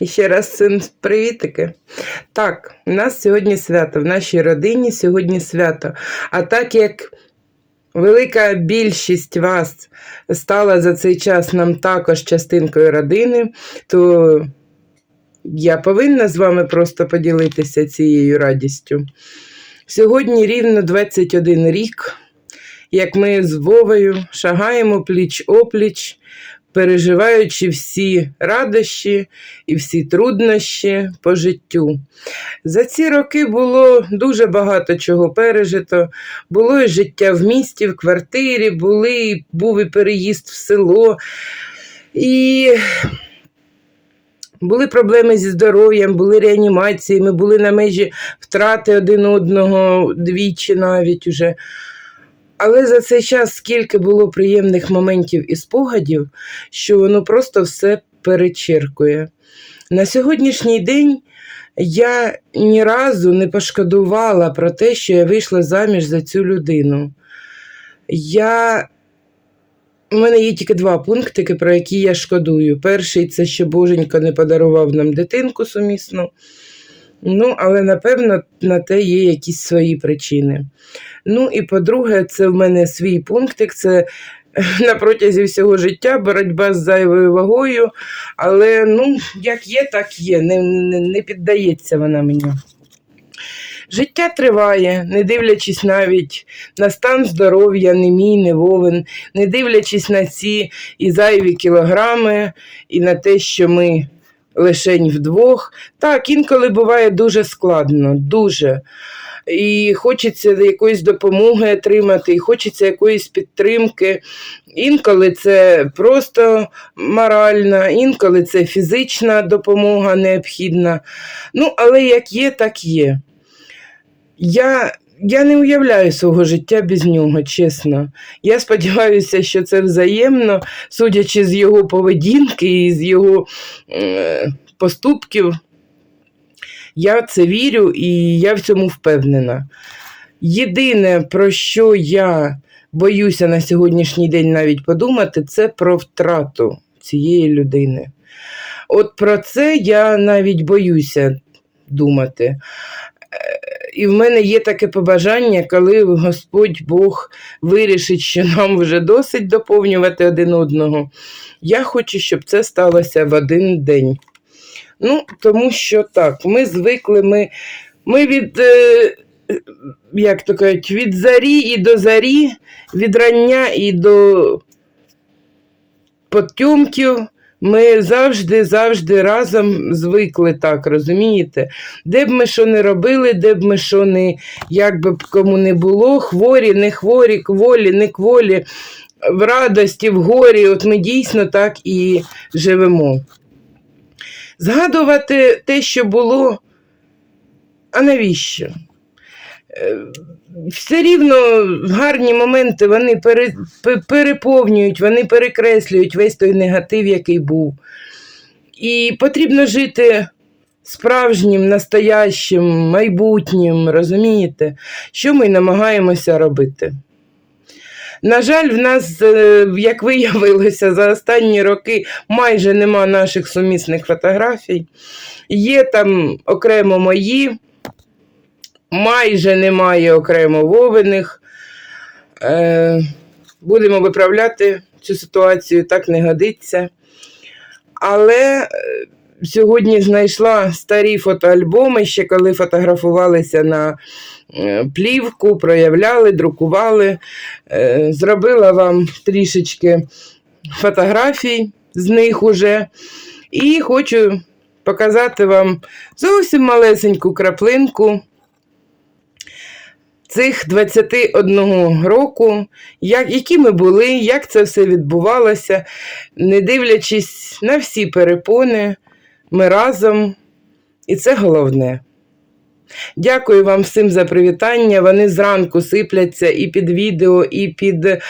І ще раз всім привітики. Так, у нас сьогодні свято. В нашій родині сьогодні свято. А так як велика більшість вас стала за цей час нам також частинкою родини, то я повинна з вами просто поділитися цією радістю. Сьогодні рівно 21 рік, як ми з Вовою шагаємо пліч опліч, переживаючи всі радощі і всі труднощі по життю. За ці роки було дуже багато чого пережито. Було і життя в місті, в квартирі, були, був і переїзд в село. І були проблеми зі здоров'ям, були реанімації, ми були на межі втрати один одного двічі навіть уже. Але за цей час скільки було приємних моментів і спогадів, що воно просто все перечеркує. На сьогоднішній день я ні разу не пошкодувала про те, що я вийшла заміж за цю людину. Я... У мене є тільки два пунктики, про які я шкодую. Перший це що Боженька не подарував нам дитинку сумісну. Ну, але напевно на те є якісь свої причини. Ну і по-друге, це в мене свій пунктик. Це на протязі всього життя боротьба з зайвою вагою. Але ну, як є, так є. Не, не, не піддається вона мені. Життя триває, не дивлячись навіть на стан здоров'я, не мій, не вовен, не дивлячись на ці і зайві кілограми, і на те, що ми лишень вдвох. Так, інколи буває дуже складно, дуже. І хочеться якоїсь допомоги отримати, і хочеться якоїсь підтримки. Інколи це просто моральна, інколи це фізична допомога необхідна. Ну, але як є, так є. Я, я не уявляю свого життя без нього, чесно. Я сподіваюся, що це взаємно, судячи з його поведінки і з його е, поступків. Я це вірю і я в цьому впевнена. Єдине, про що я боюся на сьогоднішній день навіть подумати, це про втрату цієї людини. От про це я навіть боюся думати. І в мене є таке побажання, коли Господь Бог вирішить, що нам вже досить доповнювати один одного. Я хочу, щоб це сталося в один день. Ну, тому що так, ми звикли, ми, ми від, е, як то кажуть, від зарі і до зарі, від рання і до потьомків. Ми завжди, завжди разом звикли так, розумієте? Де б ми що не робили, де б ми що не, як би кому не було, хворі, не хворі, кволі, не кволі, в радості, в горі, от ми дійсно так і живемо. Згадувати те, що було, а навіщо? Е, Все рівно гарні моменти вони пере, переповнюють, вони перекреслюють весь той негатив, який був. І потрібно жити справжнім, настоящим, майбутнім, розумієте, що ми намагаємося робити. На жаль, в нас, е, як виявилося, за останні роки майже нема наших сумісних фотографій. Є там окремо мої, майже немає окремо вовиних. Е, будемо виправляти цю ситуацію, так не годиться. Але е, сьогодні знайшла старі фотоальбоми, ще коли фотографувалися на е, плівку, проявляли, друкували. Е, Зробила вам трішечки фотографій з них уже. І хочу показати вам зовсім малесеньку краплинку цих 21 року, як, які ми були, як це все відбувалося, не дивлячись на всі перепони, ми разом, і це головне. Дякую вам всім за привітання. Вони зранку сипляться і під відео, і під е,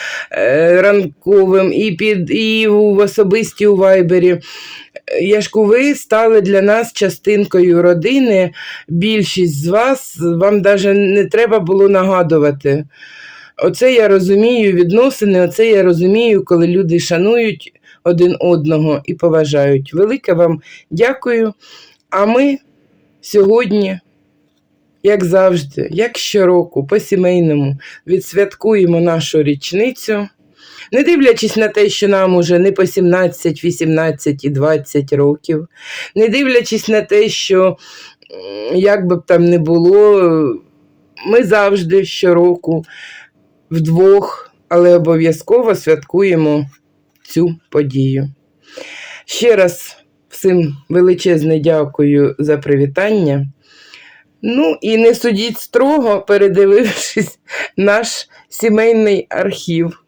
ранковим, і під і в особисті у вайбері. Яшку, ви стали для нас частинкою родини. Більшість з вас вам навіть не треба було нагадувати. Оце я розумію відносини, оце я розумію, коли люди шанують один одного і поважають. Велике вам дякую. А ми сьогодні, як завжди, як щороку, по-сімейному, відсвяткуємо нашу річницю. Не дивлячись на те, що нам уже не по 17, 18 і 20 років, не дивлячись на те, що як би б там не було, ми завжди щороку вдвох, але обов'язково святкуємо цю подію. Ще раз всім величезне дякую за привітання. Ну і не судіть строго, передивившись наш сімейний архів.